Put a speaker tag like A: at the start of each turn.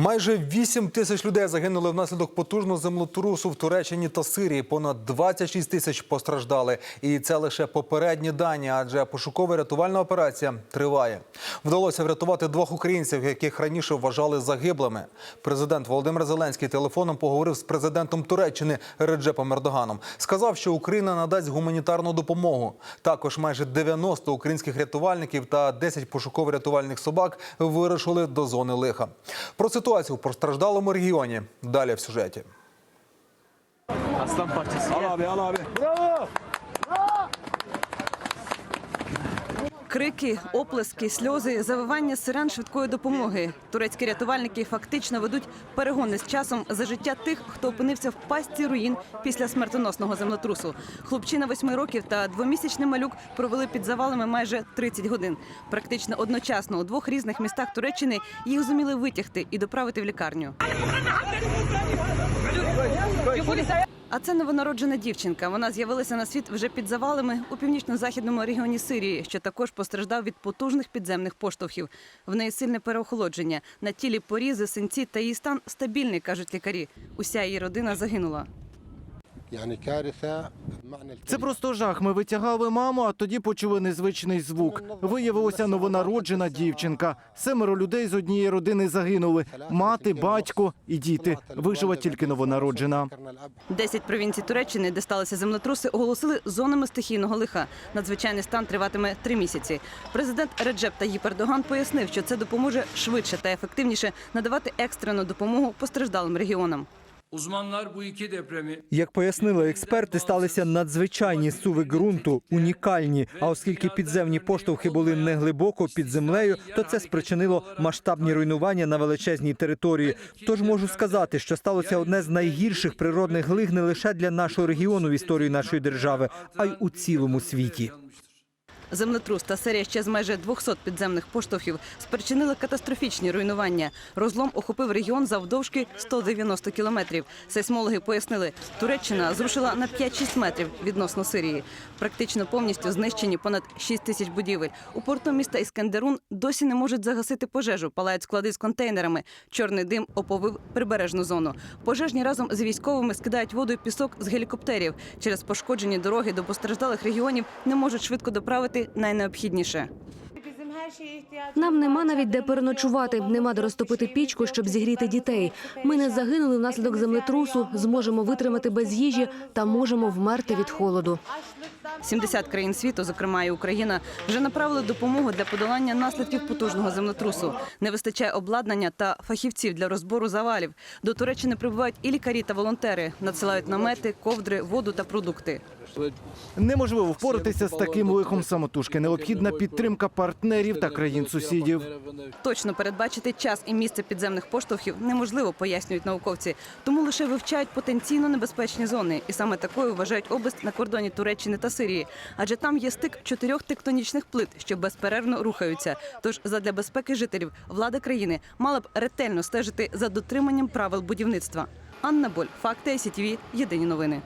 A: Майже 8 тисяч людей загинули внаслідок потужного землетрусу в Туреччині та Сирії. Понад 26 тисяч постраждали. І це лише попередні дані, адже пошукова рятувальна операція триває. Вдалося врятувати двох українців, яких раніше вважали загиблими. Президент Володимир Зеленський телефоном поговорив з президентом Туреччини Реджепом Ердоганом. Сказав, що Україна надасть гуманітарну допомогу. Також майже 90 українських рятувальників та 10 пошуково-рятувальних собак вирушили до зони лиха. Про ситуацію в постраждалому регіоні далі в сюжеті.
B: Aslan parçası.
C: Al abi al abi.
D: Крики, оплески, сльози, завивання сирен швидкої допомоги. Турецькі рятувальники фактично ведуть перегони з часом за життя тих, хто опинився в пастці руїн після смертоносного землетрусу. Хлопчина восьми років та двомісячний малюк провели під завалами майже 30 годин. Практично одночасно у двох різних містах Туреччини їх зуміли витягти і доправити в лікарню. А це новонароджена дівчинка. Вона з'явилася на світ вже під завалами у північно-західному регіоні Сирії, що також постраждав від потужних підземних поштовхів. В неї сильне переохолодження. На тілі порізи, синці та її стан стабільний, кажуть лікарі. Уся її родина загинула.
B: Це просто жах. Ми витягали маму, а тоді почули незвичний звук. Виявилося новонароджена дівчинка. Семеро людей з однієї родини загинули. Мати, батько і діти. Вижила тільки новонароджена.
D: Десять провінцій Туреччини, де сталися землетруси, оголосили зонами стихійного лиха. Надзвичайний стан триватиме три місяці. Президент Реджеп та Ердоган пояснив, що це допоможе швидше та ефективніше надавати екстрену допомогу постраждалим регіонам.
E: Uzmanlar bu iki
F: Як пояснили експерти, сталися надзвичайні суви ґрунту, унікальні. А оскільки підземні поштовхи були не глибоко під землею, то це спричинило масштабні руйнування на величезній території. Тож можу сказати, що сталося одне з найгірших природних глиг не лише для нашого регіону в історії нашої держави, а й у цілому світі.
D: Землетрус та серія ще з майже 200 підземних поштовхів спричинили катастрофічні руйнування. Розлом охопив регіон завдовжки 190 кілометрів. Сейсмологи пояснили, Туреччина зрушила на 5-6 метрів відносно Сирії. Практично повністю знищені понад 6 тисяч будівель. У порту міста Іскендерун досі не можуть загасити пожежу. Палають склади з контейнерами. Чорний дим оповив прибережну зону. Пожежні разом з військовими скидають воду і пісок з гелікоптерів. Через пошкоджені дороги до постраждалих регіонів не можуть швидко доправити найнеобхідніше.
G: Нам нема навіть де переночувати, нема де розтопити пічку, щоб зігріти дітей. Ми не загинули внаслідок землетрусу, зможемо витримати без їжі та можемо вмерти від холоду.
D: 70 країн світу, зокрема і Україна, вже направили допомогу для подолання наслідків потужного землетрусу. Не вистачає обладнання та фахівців для розбору завалів. До Туреччини прибувають і лікарі та волонтери, надсилають намети, ковдри, воду та продукти.
B: Неможливо впоратися з таким лихом самотужки. Необхідна підтримка партнерів та країн-сусідів.
D: Точно передбачити час і місце підземних поштовхів неможливо, пояснюють науковці. Тому лише вивчають потенційно небезпечні зони, і саме такою вважають область на кордоні Туреччини та Сирії. Адже там є стик чотирьох тектонічних плит, що безперервно рухаються. Тож задля безпеки жителів влада країни мала б ретельно стежити за дотриманням правил будівництва. Анна Боль, факти СІТВ, єдині новини.